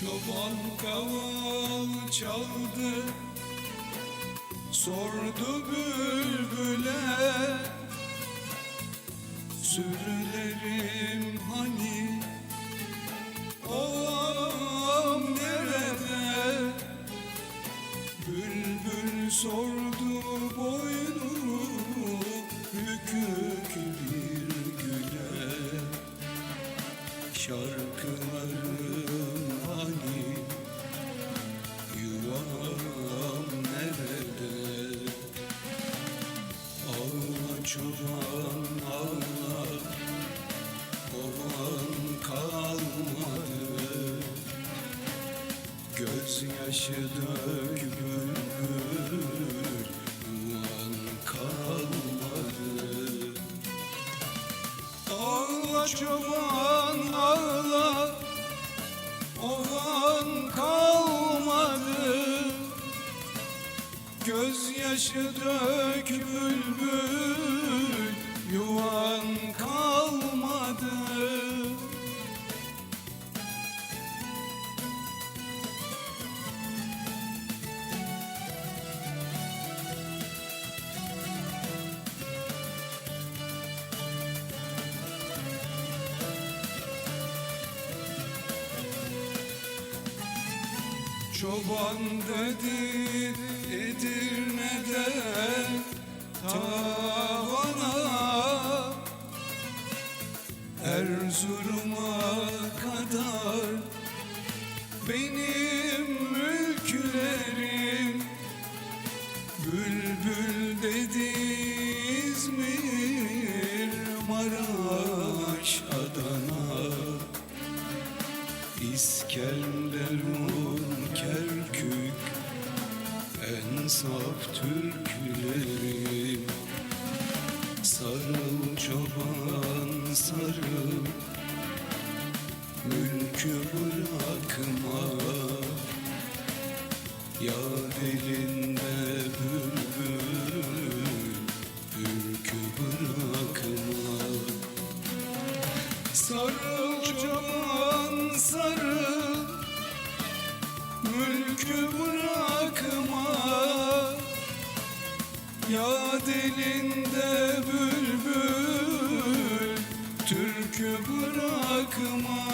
Çoban kaval çaldı. Sordu bülbüle Sürülerim hani Oğam nerede? Bülbül sordu boynu Bükük bir güle. Şarkılarım Çoban ağla Kovan kalmadı Gözyaşı dök bülbül Yuvan kalmadı Ağla çoban ağla Ovan kalmadı Gözyaşı dök Çoban dedi Edirne'den Tavana. Erzurum'a kadar Benim mülklerim. Bülbül dedi İzmir Maraş Adana İskenderun, Kerkük En saf Türklerim Sarıl çoban sarıl Mülkü bırakma. Yar elinde bülbül Ülkü bırakma. Sarıl sarıl Mülkü bırakma. Yad elinde bülbül Türkü bırakma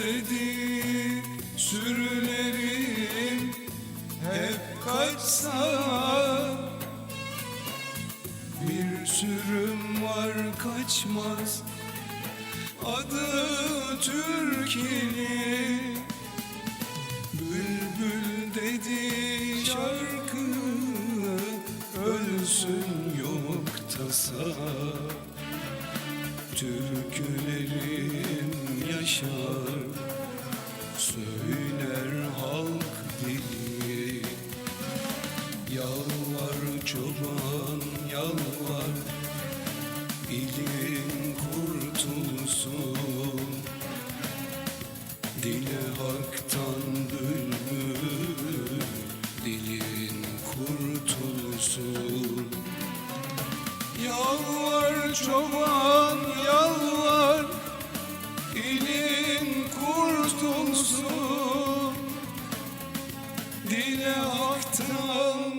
Dedi sürülerim hep kaçsa Bir sürüm var kaçmaz. Adı Türkili Bülbül dedi şarkı ölsün yok tasa Türkülerim yaşar. Söyler halk dili. Yalvar çoban yalvar. İlin kurtulsun. Dile haktan bülbül Dilin kurtulsun. Yalvar çoban yalvar kurtulsun Dile haktan